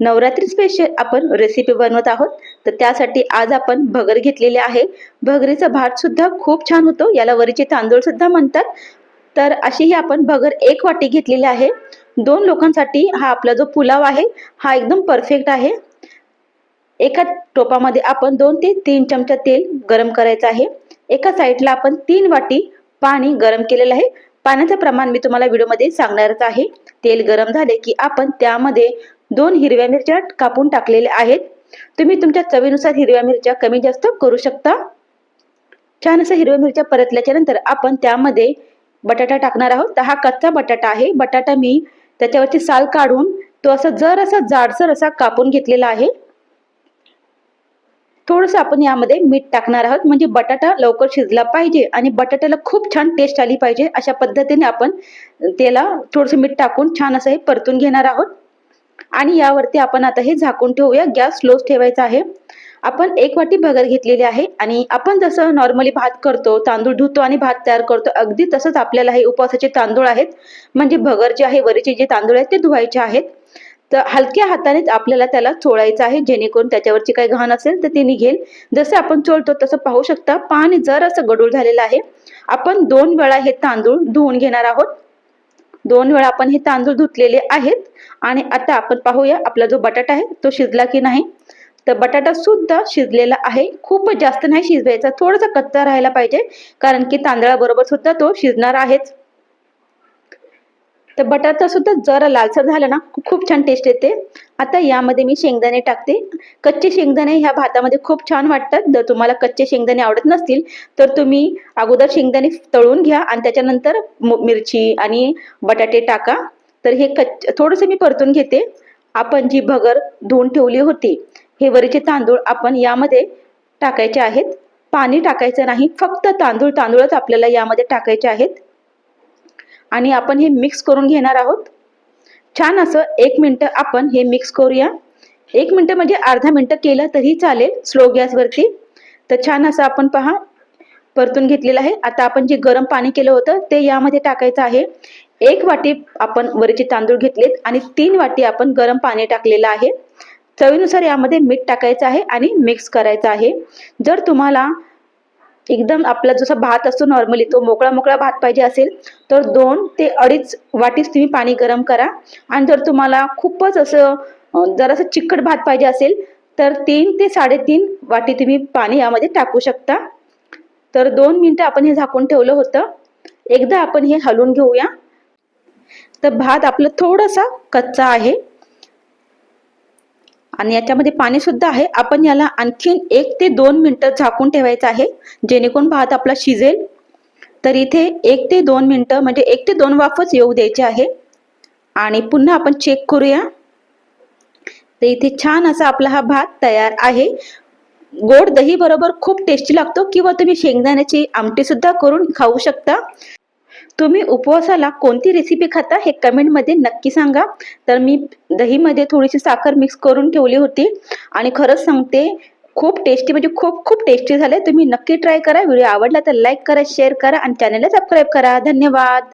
Navratri special आपण recipe बनवत आहोत. तर त्यासाठी आज आपण भगर घेतलेले आहे. भगरीचा भात सुद्धा खूप छान होतो. याला वरीचे तांदूळ सुद्धा म्हणतात. तर अशी ही आपण भगर एक वाटी घेतलेली आहे. दोन लोकांसाठी हा आपला जो पुलाव आहे हा एकदम परफेक्ट आहे. एका टोपामध्ये आपण दोन ते तीन चमचा तेल गरम करायचं आहे. एका साईडला आपण तीन वाटी पाणी गरम केलेलं आहे. पाण्याचं प्रमाण मी तुम्हाला व्हिडिओमध्ये सांगणारच आहे. तेल गरम झाले की आपण त्यामध्ये दोन हिरव्या मिरच्या कापून टाकलेल्या आहेत. तुम्ही तुमच्या चवीनुसार हिरव्या मिरच्या कमी जास्त करू शकता. छान असं हिरव्या मिरच्या परतल्याच्या नंतर आपण त्यामध्ये बटाटा टाकणार आहोत. तर हा कच्चा बटाटा आहे. बटाटा मी त्याच्यावरची साल काढून तो असं जर असा जाडसर असा कापून घेतलेला आहे. थोडंसं आपण यामध्ये मीठ टाकणार आहोत. म्हणजे बटाटा लवकर शिजला पाहिजे आणि बटाट्याला खूप छान टेस्ट आली पाहिजे. अशा पद्धतीने आपण त्याला थोडंसं मीठ टाकून छान असं हे परतून घेणार आहोत. आणि यावरती आपण आता हे झाकून ठेवूया. गॅस स्लोच ठेवायचा आहे. आपण एक वाटी भगर घेतलेली आहे आणि आपण जसं नॉर्मली भात करतो तांदूळ धुतो आणि भात तयार करतो अगदी तसंच आपल्याला हे उपवासाचे तांदूळ आहेत. म्हणजे भगर जे आहे वरीचे जे तांदूळ आहेत ते धुवायचे आहेत. तर हलक्या हातानेच आपल्याला त्याला चोळायचं आहे. जेणेकरून त्याच्यावरची काही घाण असेल तर ते निघेल. जसं आपण चोळतो तसं पाहू शकता. पाणी जर असं गडूळ झालेलं आहे. आपण दोन वेळा हे तांदूळ धुवून घेणार आहोत. दोन वेळा आपण हे तांदूळ धुतलेले आहेत. आणि आता आपण पाहूया आपला जो बटाटा आहे तो शिजला की नाही. तर बटाटा सुद्धा शिजलेला आहे. खूप जास्त नाही शिजवायचा थोडासा कच्चा राहायला पाहिजे. कारण की तांदळाबरोबर सुद्धा तो शिजणार आहेच. तर बटाटा सुद्धा जरा लालसर झाला ना खूप छान टेस्ट येते. आता यामध्ये मी शेंगदाणे टाकते. कच्चे शेंगदाणे ह्या भातामध्ये खूप छान वाटतात. जर तुम्हाला कच्चे शेंगदाणे आवडत नसतील तर तुम्ही अगोदर शेंगदाणे तळून घ्या आणि त्याच्यानंतर मिरची आणि बटाटे टाका. तर हे कच्च थोडंसं मी परतून घेते. आपण जी भगर धुवून ठेवली होती हे वरीचे तांदूळ आपण यामध्ये टाकायचे आहेत. पाणी टाकायचं नाही फक्त तांदूळ तांदूळच आपल्याला यामध्ये टाकायचे आहेत. आणि आपण हे मिक्स करून घेणार आहोत. छान असं एक मिनटं आपण हे मिक्स करूया. एक मिनटं म्हणजे अर्धा मिनटं केलं तरी चालेल स्लो गॅसवरती तर छान असं आपण पहा. परतून घेतलेलं आहे. आता आपण जे गरम पाणी केलं होतं ते यामध्ये टाकायचं आहे. एक वाटी आपण वरीचे तांदूळ घेतलेत आणि तीन वाटी आपण गरम पाणी टाकलेलं आहे. चवीनुसार यामध्ये मीठ टाकायचं आहे आणि मिक्स करायचं आहे. जर तुम्हाला एकदम आपला जसा भात असतो नॉर्मली तो मोकळा मोकळा भात पाहिजे असेल तर दोन ते अडीच वाटीच तुम्ही पाणी गरम करा. आणि जर तुम्हाला खूपच असं जरासं चिकट भात पाहिजे असेल तर तीन ते साडेतीन वाटी तुम्ही पाणी यामध्ये टाकू शकता. तर दोन मिनटं आपण हे झाकून ठेवलं होतं. एकदा आपण हे हलवून घेऊया. तर भात आपलं थोडासा कच्चा आहे. आणि याच्यामध्ये पाणी सुद्धा आहे. आपण याला आणखीन एक ते दोन मिनटं झाकून ठेवायचं आहे. जेणेकरून भात आपला शिजेल. तर इथे एक ते दोन मिनटं म्हणजे एक ते दोन वाफच येऊ द्यायचे आहे. आणि पुन्हा आपण चेक करूया. तर इथे छान असा आपला हा भात तयार आहे. गोड दही बरोबर खूप टेस्टी लागतो किंवा तुम्ही शेंगदाण्याची आमटी सुद्धा करून खाऊ शकता. तुम्ही उपवासाला कोणती रेसिपी खाता हे कमेंटमध्ये नक्की सांगा. तर मी दहीमध्ये थोडीशी साखर मिक्स करून ठेवली होती. आणि खरंच सांगते खूप टेस्टी म्हणजे खूप खूप टेस्टी झाले तुम्ही नक्की ट्राय करा. व्हिडिओ आवडला तर लाईक करा शेअर करा आणि चॅनलला सबस्क्राईब करा. धन्यवाद.